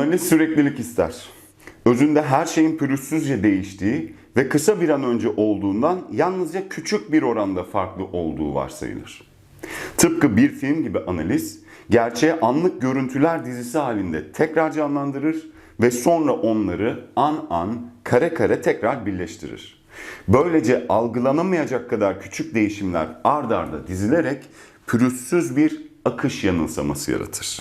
Analiz süreklilik ister. Özünde her şeyin pürüzsüzce değiştiği ve kısa bir an önce olduğundan yalnızca küçük bir oranda farklı olduğu varsayılır. Tıpkı bir film gibi analiz, gerçeğe anlık görüntüler dizisi halinde tekrar canlandırır ve sonra onları an an, kare kare tekrar birleştirir. Böylece algılanamayacak kadar küçük değişimler ard arda dizilerek pürüzsüz bir akış yanılsaması yaratır.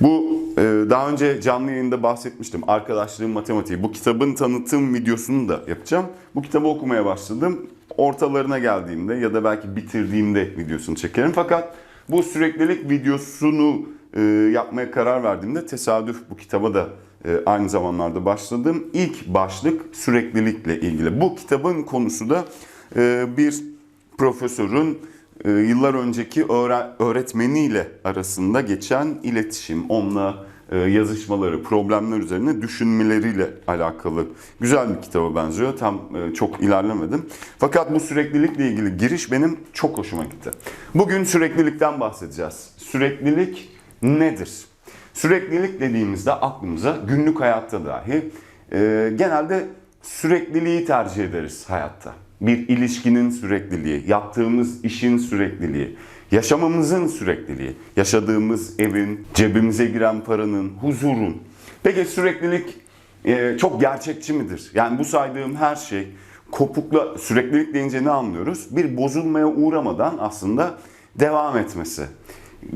Bu daha önce canlı yayında bahsetmiştim. Arkadaşlığın matematiği. Bu kitabın tanıtım videosunu da yapacağım. Bu kitabı okumaya başladım. Ortalarına geldiğimde ya da belki bitirdiğimde videosunu çekerim. Fakat bu süreklilik videosunu e, yapmaya karar verdiğimde tesadüf bu kitaba da e, aynı zamanlarda başladım. İlk başlık süreklilikle ilgili. Bu kitabın konusu da e, bir profesörün yıllar önceki öğre- öğretmeniyle arasında geçen iletişim, onunla e, yazışmaları, problemler üzerine düşünmeleriyle alakalı güzel bir kitaba benziyor. Tam e, çok ilerlemedim. Fakat bu süreklilikle ilgili giriş benim çok hoşuma gitti. Bugün süreklilikten bahsedeceğiz. Süreklilik nedir? Süreklilik dediğimizde aklımıza günlük hayatta dahi e, genelde sürekliliği tercih ederiz hayatta. Bir ilişkinin sürekliliği, yaptığımız işin sürekliliği, yaşamamızın sürekliliği, yaşadığımız evin, cebimize giren paranın, huzurun. Peki süreklilik e, çok gerçekçi midir? Yani bu saydığım her şey kopukla süreklilik deyince ne anlıyoruz? Bir bozulmaya uğramadan aslında devam etmesi.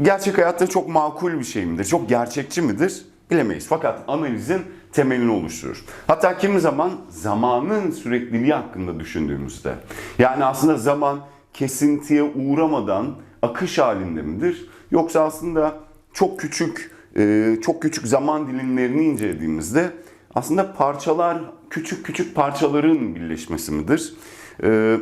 Gerçek hayatta çok makul bir şey midir? Çok gerçekçi midir? Bilemeyiz. Fakat analizin temelini oluşturur. Hatta kimi zaman zamanın sürekliliği hakkında düşündüğümüzde yani aslında zaman kesintiye uğramadan akış halinde midir? Yoksa aslında çok küçük e, çok küçük zaman dilimlerini incelediğimizde aslında parçalar küçük küçük parçaların birleşmesi midir? E,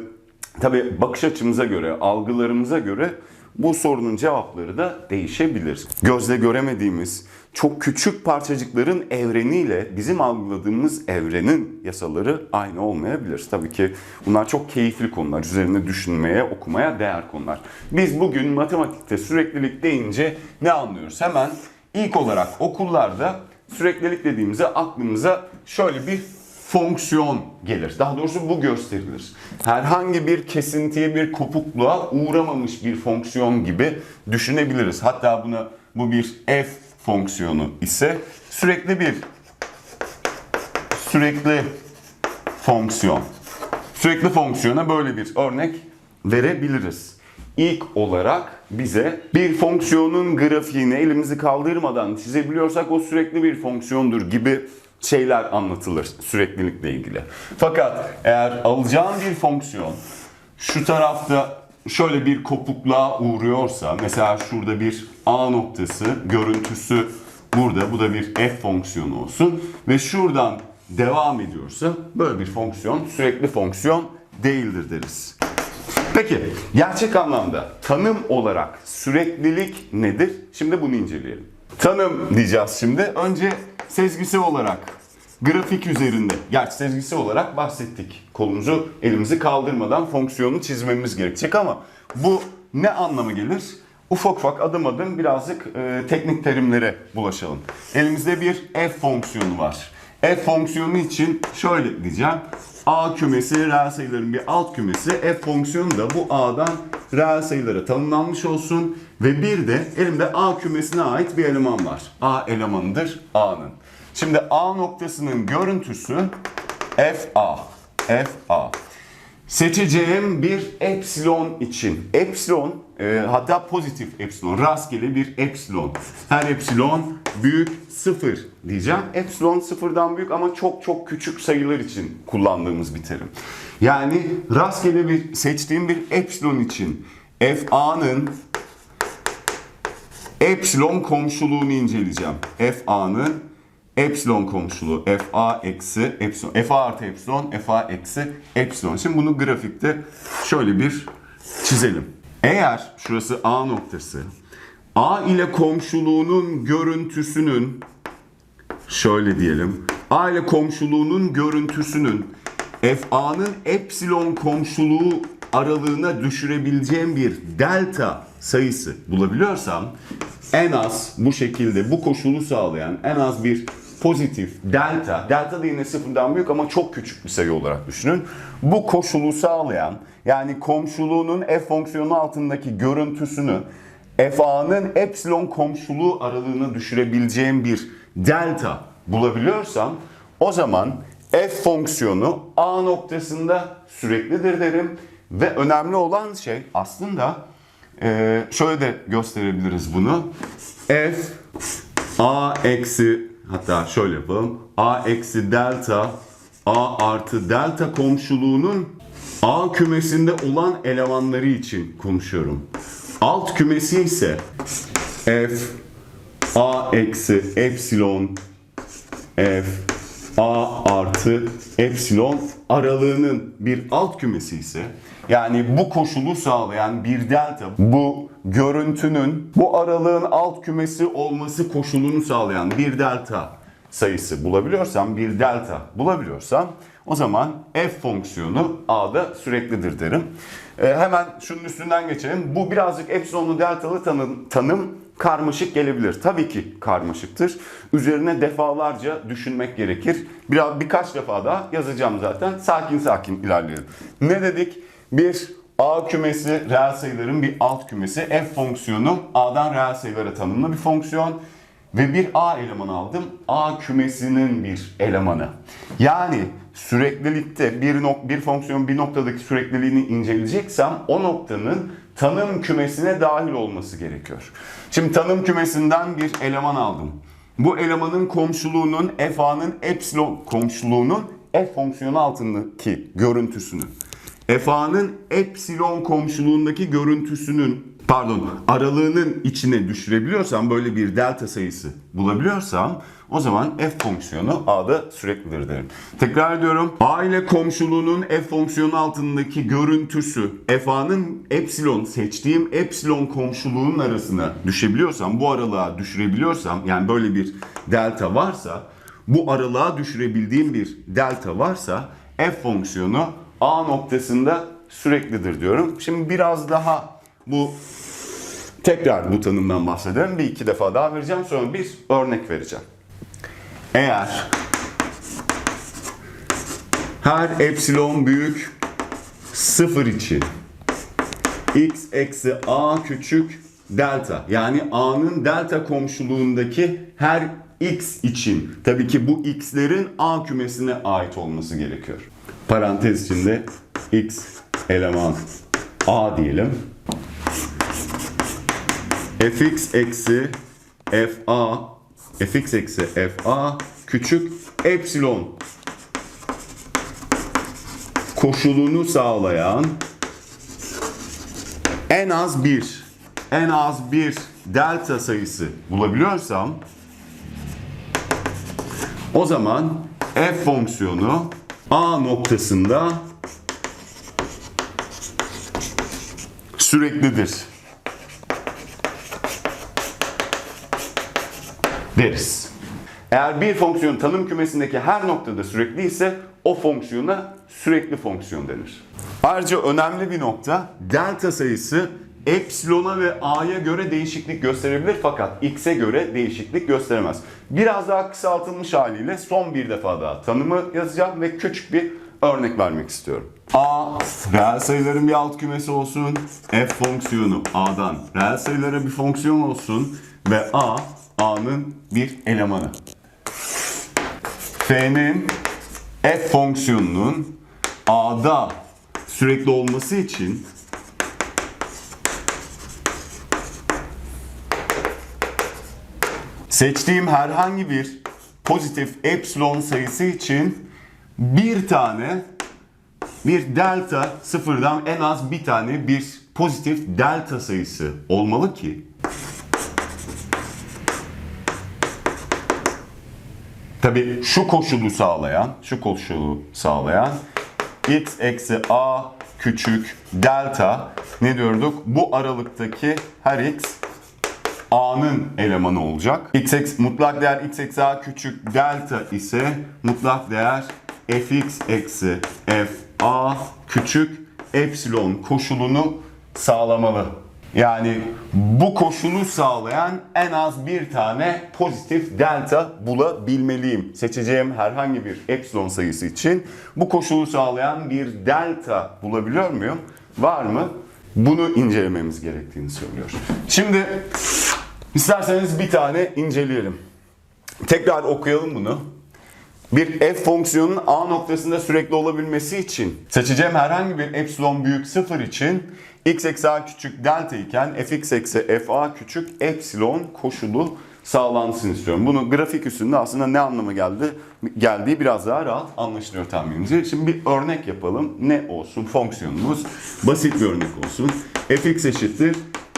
Tabii bakış açımıza göre, algılarımıza göre bu sorunun cevapları da değişebilir. Gözle göremediğimiz çok küçük parçacıkların evreniyle bizim algıladığımız evrenin yasaları aynı olmayabilir. Tabii ki bunlar çok keyifli konular. Üzerine düşünmeye, okumaya değer konular. Biz bugün matematikte süreklilik deyince ne anlıyoruz? Hemen ilk olarak okullarda süreklilik dediğimizde aklımıza şöyle bir fonksiyon gelir. Daha doğrusu bu gösterilir. Herhangi bir kesintiye, bir kopukluğa uğramamış bir fonksiyon gibi düşünebiliriz. Hatta buna bu bir f fonksiyonu ise sürekli bir sürekli fonksiyon. Sürekli fonksiyona böyle bir örnek verebiliriz. İlk olarak bize bir fonksiyonun grafiğini elimizi kaldırmadan çizebiliyorsak o sürekli bir fonksiyondur gibi şeyler anlatılır süreklilikle ilgili. Fakat eğer alacağım bir fonksiyon şu tarafta şöyle bir kopukluğa uğruyorsa mesela şurada bir A noktası görüntüsü burada bu da bir f fonksiyonu olsun ve şuradan devam ediyorsa böyle bir fonksiyon sürekli fonksiyon değildir deriz. Peki gerçek anlamda tanım olarak süreklilik nedir? Şimdi bunu inceleyelim. Tanım diyeceğiz şimdi. Önce sezgisi olarak grafik üzerinde, gerçi sezgisi olarak bahsettik. Kolumuzu elimizi kaldırmadan fonksiyonu çizmemiz gerekecek ama bu ne anlama gelir? Ufak ufak adım adım birazcık e, teknik terimlere bulaşalım. Elimizde bir f fonksiyonu var. F fonksiyonu için şöyle diyeceğim. A kümesi reel sayıların bir alt kümesi. F fonksiyonu da bu A'dan reel sayılara tanımlanmış olsun. Ve bir de elimde A kümesine ait bir eleman var. A elemanıdır A'nın. Şimdi A noktasının görüntüsü FA. FA. Seçeceğim bir epsilon için. Epsilon e, hatta pozitif epsilon. Rastgele bir epsilon. Her epsilon büyük sıfır diyeceğim. Epsilon sıfırdan büyük ama çok çok küçük sayılar için kullandığımız bir terim. Yani rastgele bir seçtiğim bir epsilon için FA'nın epsilon komşuluğunu inceleyeceğim. FA'nın epsilon komşuluğu fa eksi epsilon fa artı epsilon fa eksi epsilon. Şimdi bunu grafikte şöyle bir çizelim. Eğer şurası a noktası a ile komşuluğunun görüntüsünün şöyle diyelim a ile komşuluğunun görüntüsünün fa'nın epsilon komşuluğu aralığına düşürebileceğim bir delta sayısı bulabiliyorsam en az bu şekilde bu koşulu sağlayan en az bir pozitif delta, delta da yine sıfırdan büyük ama çok küçük bir sayı olarak düşünün. Bu koşulu sağlayan yani komşuluğunun f fonksiyonu altındaki görüntüsünü fa'nın epsilon komşuluğu aralığını düşürebileceğim bir delta bulabiliyorsam o zaman f fonksiyonu a noktasında süreklidir derim ve önemli olan şey aslında ee, şöyle de gösterebiliriz bunu. F a eksi hatta şöyle yapalım. a eksi delta a artı delta komşuluğunun a kümesinde olan elemanları için konuşuyorum. Alt kümesi ise f a eksi epsilon f a artı epsilon aralığının bir alt kümesi ise yani bu koşulu sağlayan bir delta bu görüntünün bu aralığın alt kümesi olması koşulunu sağlayan bir delta sayısı bulabiliyorsam bir delta bulabiliyorsam o zaman f fonksiyonu a'da süreklidir derim. Ee, hemen şunun üstünden geçelim. Bu birazcık epsilonlu deltalı tanım, tanım karmaşık gelebilir. Tabii ki karmaşıktır. Üzerine defalarca düşünmek gerekir. Biraz birkaç defa daha yazacağım zaten. Sakin sakin ilerleyelim. Ne dedik? Bir A kümesi reel sayıların bir alt kümesi. F fonksiyonu A'dan reel sayılara tanımlı bir fonksiyon. Ve bir A elemanı aldım. A kümesinin bir elemanı. Yani süreklilikte bir, nok bir fonksiyonun bir noktadaki sürekliliğini inceleyeceksem o noktanın tanım kümesine dahil olması gerekiyor. Şimdi tanım kümesinden bir eleman aldım. Bu elemanın komşuluğunun fa'nın epsilon komşuluğunun f fonksiyonu altındaki görüntüsünü fa'nın epsilon komşuluğundaki görüntüsünün pardon aralığının içine düşürebiliyorsam böyle bir delta sayısı bulabiliyorsam o zaman f fonksiyonu a'da süreklidir derim. Tekrar ediyorum. a ile komşuluğunun f fonksiyonu altındaki görüntüsü fa'nın epsilon seçtiğim epsilon komşuluğunun arasına düşebiliyorsam bu aralığa düşürebiliyorsam yani böyle bir delta varsa bu aralığa düşürebildiğim bir delta varsa f fonksiyonu A noktasında süreklidir diyorum. Şimdi biraz daha bu tekrar bu tanımdan bahsedelim. Bir iki defa daha vereceğim. Sonra bir örnek vereceğim. Eğer her epsilon büyük sıfır için x eksi a küçük delta yani a'nın delta komşuluğundaki her x için tabii ki bu x'lerin a kümesine ait olması gerekiyor. Parantez içinde x eleman a diyelim. Fx eksi fa fx eksi fa küçük epsilon koşulunu sağlayan en az bir en az bir delta sayısı bulabiliyorsam o zaman f fonksiyonu a noktasında süreklidir deriz. Eğer bir fonksiyon tanım kümesindeki her noktada sürekli ise o fonksiyona sürekli fonksiyon denir. Ayrıca önemli bir nokta delta sayısı epsilona ve a'ya göre değişiklik gösterebilir fakat x'e göre değişiklik gösteremez. Biraz daha kısaltılmış haliyle son bir defa daha tanımı yazacağım ve küçük bir örnek vermek istiyorum. A reel sayıların bir alt kümesi olsun. F fonksiyonu A'dan reel sayılara bir fonksiyon olsun ve A A'nın bir elemanı. F'nin F fonksiyonunun A'da sürekli olması için seçtiğim herhangi bir pozitif epsilon sayısı için bir tane bir delta sıfırdan en az bir tane bir pozitif delta sayısı olmalı ki Tabi şu koşulu sağlayan, şu koşulu sağlayan x eksi a küçük delta ne diyorduk? Bu aralıktaki her x a'nın elemanı olacak. x eksi, mutlak değer x eksi a küçük delta ise mutlak değer fx eksi f a küçük epsilon koşulunu sağlamalı. Yani bu koşulu sağlayan en az bir tane pozitif delta bulabilmeliyim. Seçeceğim herhangi bir epsilon sayısı için bu koşulu sağlayan bir delta bulabiliyor muyum? Var mı? Bunu incelememiz gerektiğini söylüyor. Şimdi isterseniz bir tane inceleyelim. Tekrar okuyalım bunu. Bir f fonksiyonunun a noktasında sürekli olabilmesi için seçeceğim herhangi bir epsilon büyük sıfır için x eksi a küçük delta iken fx eksi fa küçük epsilon koşulu sağlansın istiyorum. Bunu grafik üstünde aslında ne anlama geldi geldiği biraz daha rahat anlaşılıyor tahminimizce. Şimdi bir örnek yapalım. Ne olsun fonksiyonumuz? Basit bir örnek olsun. fx eşittir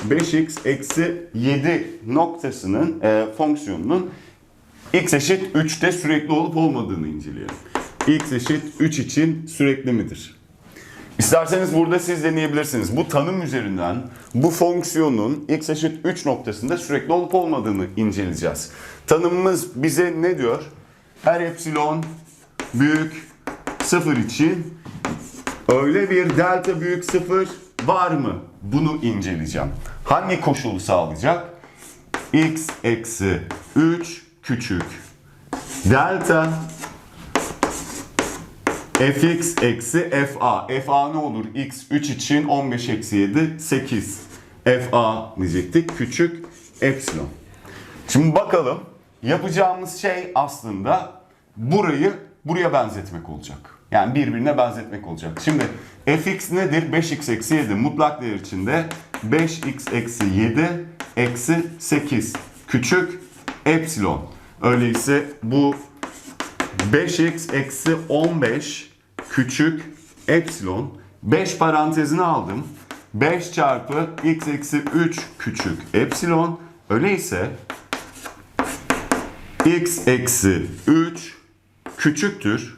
5x eksi 7 noktasının e, fonksiyonunun x eşit 3'te sürekli olup olmadığını inceleyelim. x eşit 3 için sürekli midir? İsterseniz burada siz deneyebilirsiniz. Bu tanım üzerinden bu fonksiyonun x eşit 3 noktasında sürekli olup olmadığını inceleyeceğiz. Tanımımız bize ne diyor? Her epsilon büyük 0 için öyle bir delta büyük 0 var mı? Bunu inceleyeceğim. Hangi koşulu sağlayacak? x eksi 3 küçük delta fx eksi fa. fa ne olur? x 3 için 15 eksi 7 8. fa diyecektik. Küçük epsilon. Şimdi bakalım. Yapacağımız şey aslında burayı buraya benzetmek olacak. Yani birbirine benzetmek olacak. Şimdi fx nedir? 5x eksi 7 mutlak değer içinde 5x eksi 7 eksi 8 küçük epsilon. Öyleyse bu 5x eksi 15 küçük epsilon 5 parantezine aldım. 5 çarpı x eksi 3 küçük epsilon. Öyleyse x eksi 3 küçüktür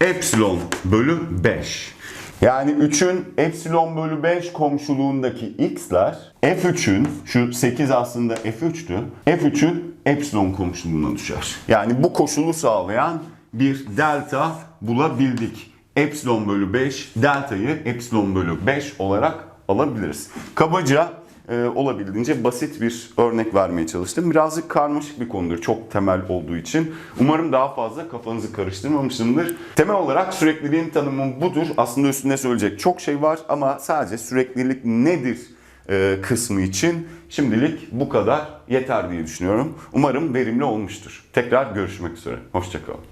epsilon bölü 5. Yani 3'ün epsilon bölü 5 komşuluğundaki x'ler f3'ün şu 8 aslında f3'tü. f3'ün epsilon komşuluğuna düşer. Yani bu koşulu sağlayan bir delta bulabildik. Epsilon bölü 5 deltayı epsilon bölü 5 olarak alabiliriz. Kabaca e, olabildiğince basit bir örnek vermeye çalıştım. Birazcık karmaşık bir konudur çok temel olduğu için. Umarım daha fazla kafanızı karıştırmamışımdır. Temel olarak sürekliliğin tanımı budur. Aslında üstünde söyleyecek çok şey var ama sadece süreklilik nedir e, kısmı için şimdilik bu kadar yeter diye düşünüyorum. Umarım verimli olmuştur. Tekrar görüşmek üzere. Hoşçakalın.